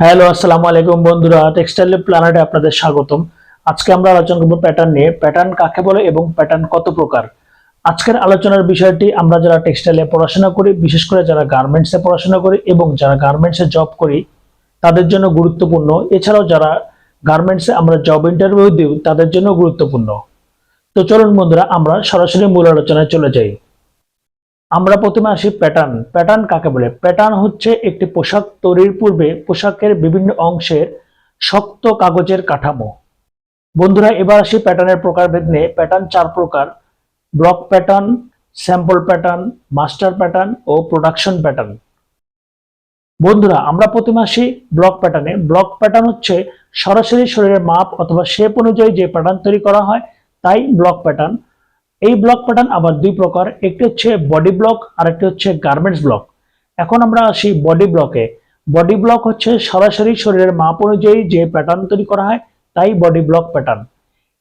Hello, আসসালামু আলাইকুম বন্ধুরা টেক্সটাইল প্ল্যানেটে আপনাদের স্বাগতম। আজকে আমরা আলোচনা করব প্যাটার্ন নিয়ে প্যাটার্ন কাকে বলে এবং প্যাটার্ন কত প্রকার? আজকের আলোচনার বিষয়টি আমরা যারা টেক্সটাইলে পড়াশোনা করি, বিশেষ করে যারা গার্মেন্টসে পড়াশোনা করি এবং যারা গার্মেন্টসে জব করি, তাদের জন্য গুরুত্বপূর্ণ। এছাড়াও যারা গার্মেন্টসে আমরা জব ইন্টারভিউ দিই, তাদের জন্য গুরুত্বপূর্ণ। তো চলুন বন্ধুরা, আমরা সরাসরি মূল আলোচনায় চলে যাই। আমরা প্রথমে আসি প্যাটার্ন প্যাটার্ন কাকে বলে? প্যাটার্ন হচ্ছে একটি পোশাক তৈরির পূর্বে পোশাকের বিভিন্ন অংশের শক্ত কাগজের কাঠামো। বন্ধুরা, এবার আসি প্যাটার্নের প্রকারভেদ নিয়ে। প্যাটার্ন চার প্রকার। Block pattern sample pattern master pattern ও প্রোডাকশন প্যাটার্ন বন্ধুরা, আমরা প্রথমে আসি ব্লক প্যাটার্নে ব্লক প্যাটার্ন হচ্ছে সরাসরি শরীরের মাপ অথবা শেপ অনুযায়ী যে প্যাটার্ন তৈরি করা হয়, তাই ব্লক প্যাটার্ন এই ব্লক প্যাটার্ন আবার দুই প্রকার, একটি হচ্ছে বডি ব্লক আর একটি হচ্ছে গার্মেন্টস ব্লক এখন আমরা আসি বডি ব্লকে বডি ব্লক হচ্ছে সরাসরি শরীরের মাপ অনুযায়ী যে প্যাটার্ন তৈরি করা হয়, তাই বডি ব্লক প্যাটার্ন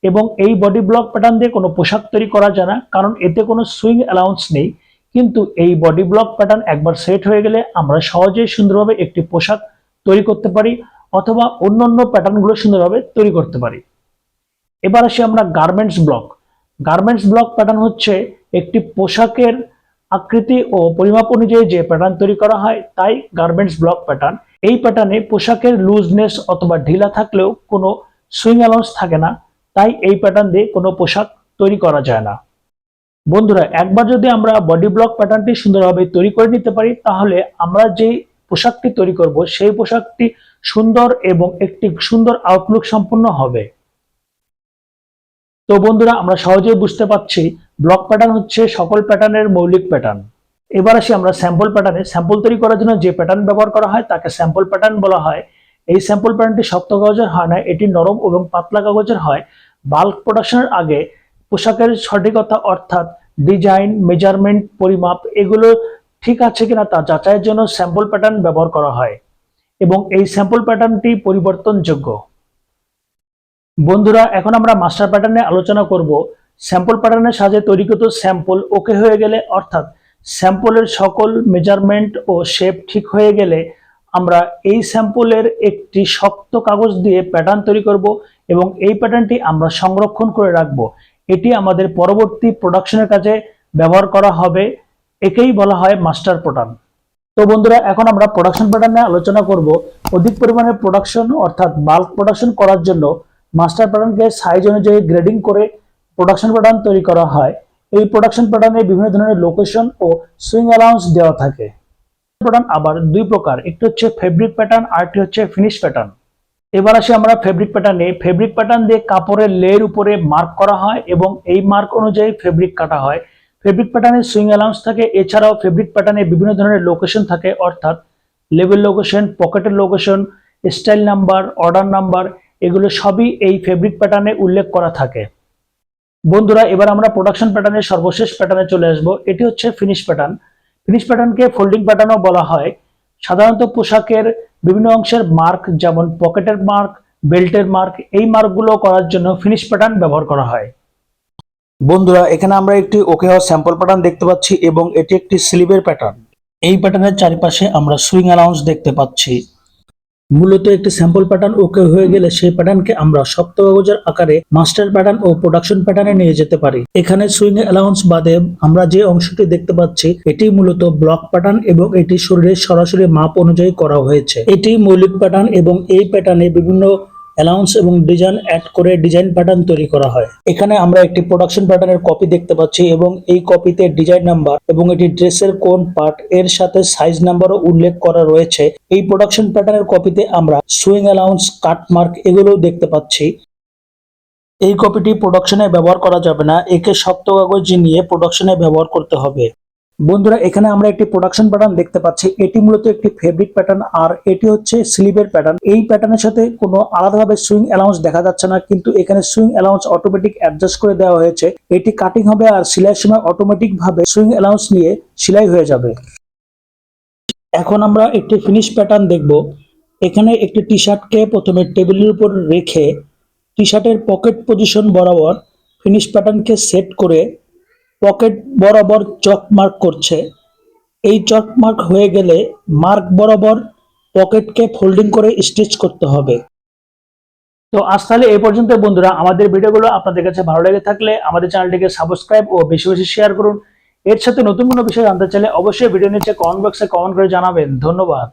এবং এই বডি ব্লক প্যাটার্ন দিয়ে কোনো পোশাক তৈরি করা যায় না, কারণ এতে কোনো সুইং অ্যালাউন্স নেই। কিন্তু এই বডি ব্লক প্যাটার্ন একবার সেট হয়ে গেলে আমরা সহজেই সুন্দরভাবে একটি পোশাক তৈরি করতে পারি, অথবা অন্য অন্যান্য প্যাটার্নগুলো সুন্দরভাবে তৈরি করতে পারি। এবার আসি আমরা garments block garments block pattern হচ্ছে একটি পোশাকের আকৃতি ও পরিমাপ অনুযায়ী যে প্যাটার্ন তৈরি করা হয়, তাই গার্মেন্টস ব্লক প্যাটার্ন এই প্যাটার্নে পোশাকের লুজনেস অথবা ঢিলা থাকলেও কোনো সুইং অ্যালাউন্স থাকে না, তাই এই প্যাটার্ন দিয়ে কোনো পোশাক তৈরি করা যায় না। বন্ধুরা, একবার যদি আমরা বডি ব্লক প্যাটার্নটি সুন্দরভাবে তৈরি করে নিতে পারি, তাহলে আমরা যে পোশাকটি তৈরি করব, সেই পোশাকটি সুন্দর এবং একটি সুন্দর আউটলুক সম্পন্ন হবে। তো বন্ধুরা, আমরা সহজেই বুঝতে পারছি ব্লক প্যাটার্ন হচ্ছে সকল প্যাটার্নের মৌলিক প্যাটার্ন এবার আসি আমরা স্যাম্পল প্যাটার্নে স্যাম্পল তৈরি করার জন্য যে প্যাটার্ন ব্যবহার করা হয়, তাকে স্যাম্পল প্যাটার্ন বলা হয়। এই স্যাম্পল প্যাটার্নটি শক্ত কাগজের হয় না, এটি নরম এবং পাতলা কাগজের হয়। বাল্ক প্রোডাকশনের আগে পোশাকের সঠিকতা অর্থাৎ ডিজাইন মেজারমেন্ট পরিমাপ এগুলো ঠিক আছে কিনা তা যাচাইয়ের জন্য স্যাম্পল প্যাটার্ন ব্যবহার করা হয়। এবং এই স্যাম্পল প্যাটার্নটি পরিবর্তনযোগ্য। বন্ধুরা, এখন আমরা মাস্টার প্যাটার্নে আলোচনা করব। স্যাম্পল প্যাটার্নের সাহায্যে তৈরিকৃত স্যাম্পল ওকে হয়ে গেলে, অর্থাৎ স্যাম্পলের সকল মেজারমেন্ট ও শেপ ঠিক হয়ে গেলে আমরা এই স্যাম্পলের একটি শক্ত কাগজ দিয়ে প্যাটার্ন তৈরি করব এবং এই প্যাটার্নটি আমরা সংরক্ষণ করে রাখব। এটি আমাদের পরবর্তী প্রোডাকশনের কাজে ব্যবহার করা হবে। একেই বলা হয় মাস্টার প্যাটার্ন তো বন্ধুরা, এখন আমরা প্রোডাকশন প্যাটার্নে আলোচনা করব। অধিক পরিমাণে প্রোডাকশন অর্থাৎ বাল্ক প্রোডাকশন করার জন্য মাস্টার প্যাটার্নকে সাইজ অনুযায়ী গ্রেডিং করে প্রোডাকশন প্যাটার্ন তৈরি করা হয়। এই প্রোডাকশন প্যাটার্নে বিভিন্ন ধরনের লোকেশন ও সুইং অ্যালাউন্স দেওয়া থাকে। প্যাটার্ন আবার দুই প্রকার, একটি হচ্ছে ফেব্রিক প্যাটার্ন আর একটি হচ্ছে ফিনিশ প্যাটার্ন এবার আসি আমরা ফেব্রিক প্যাটার্নে ফেব্রিক প্যাটার্ন দিয়ে কাপড়ের লেয়ের উপরে মার্ক করা হয় এবং এই মার্ক অনুযায়ী ফেব্রিক কাটা হয়। ফেব্রিক প্যাটার্নের সুইং অ্যালাউন্স থাকে, এছাড়াও ফেব্রিক প্যাটার্নে বিভিন্ন ধরনের লোকেশন থাকে, অর্থাৎ লেভেল লোকেশন পকেটের location style number order number এগুলো সবই এই ফেব্রিক প্যাটার্নে উল্লেখ করা থাকে। বন্ধুরা, এবার আমরা প্রোডাকশন প্যাটার্নের সর্বশেষ প্যাটার্নে চলে আসব। এটি হচ্ছে ফিনিশ প্যাটার্ন ফিনিশ প্যাটার্নকে ফোল্ডিং প্যাটার্নও বলা হয়। সাধারণত পোশাকের বিভিন্ন অংশের মার্ক যেমন পকেটের মার্ক বেল্টের মার্ক এই মার্কগুলো করার জন্য ফিনিশ প্যাটার্ন ব্যবহার করা হয়। বন্ধুরা, এখানে আমরা একটি ওকে হওয়া স্যাম্পল প্যাটার্ন দেখতে পাচ্ছি এবং এটি একটি স্লিভের প্যাটার্ন এই প্যাটার্নের চারিপাশে আমরা সুইং অ্যালাউন্স দেখতে পাচ্ছি। মূলত একটি স্যাম্পল প্যাটার্ন ওকে হয়ে গেলে সেই প্যাটার্নকে আমরা শক্ত কাগজের আকারে মাস্টার প্যাটার্ন ও প্রোডাকশন প্যাটার্নে নিয়ে যেতে পারি। এখানে সুইং অ্যালাউন্স বাদে আমরা যে অংশটি দেখতে পাচ্ছি, এটি মূলত ব্লক প্যাটার্ন এবং এটি শরীরের সরাসরি মাপ অনুযায়ী করা হয়েছে। এটি মৌলিক প্যাটার্ন এবং এই প্যাটার্নে বিভিন্ন অ্যালাউন্স এবং ডিজাইন অ্যাড করে ডিজাইন প্যাটার্ন তৈরি করা হয়। এখানে আমরা একটি প্রোডাকশন প্যাটার্নের কপি দেখতে পাচ্ছি এবং এই কপিতে ডিজাইন নাম্বার এবং এটি ড্রেসের কোন পার্ট এর সাথে সাইজ নাম্বারও উল্লেখ করা রয়েছে। এই প্রোডাকশন প্যাটার্নের কপিতে আমরা সুইং অ্যালাউন্স কাট মার্ক এগুলোও দেখতে পাচ্ছি। এই কপিটি প্রোডাকশনে ব্যবহার করা যাবে না, একে শক্ত কাগজ নিয়ে প্রোডাকশনে ব্যবহার করতে হবে। বন্ধুরা, এখানে আমরা একটি প্রোডাকশন প্যাটার্ন দেখতে পাচ্ছি। এটি মূলত একটি ফেব্রিক প্যাটার্ন আর এটি হচ্ছে স্লিভের প্যাটার্ন এই প্যাটার্নের সাথে কোনো আলাদাভাবে সুইং অ্যালাউন্স দেখা যাচ্ছে না, কিন্তু এখানে সুইং অ্যালাউন্স অটোমেটিক অ্যাডজাস্ট করে দেওয়া হয়েছে। এটি কাটিং হবে আর সেলাইয়ের সময় অটোমেটিক ভাবে সুইং অ্যালাউন্স নিয়ে সেলাই হয়ে যাবে। এখন আমরা একটি ফিনিশ প্যাটার্ন দেখব। এখানে একটি টি শার্টকে প্রথমে টেবিলের উপর রেখে টি শার্টের পকেট পজিশন বরাবর ফিনিশ প্যাটার্নকে সেট করে পকেট বরাবর চক মার্ক করছে। এই চক মার্ক হয়ে গেলে মার্ক বরাবর পকেটকে ফোল্ডিং করে স্টিচ করতে হবে। তো আজ তাহলে এই পর্যন্ত বন্ধুরা, আমাদের ভিডিওগুলো আপনাদের কাছে ভালো লেগে থাকলে আমাদের চ্যানেলটিকে সাবস্ক্রাইব ও বেশি বেশি শেয়ার করুন। এর সাথে নতুন কোনো বিষয় জানতে চাইলে অবশ্যই ভিডিও নিচে কমেন্ট বক্সে কমেন্ট করে জানাবেন। ধন্যবাদ।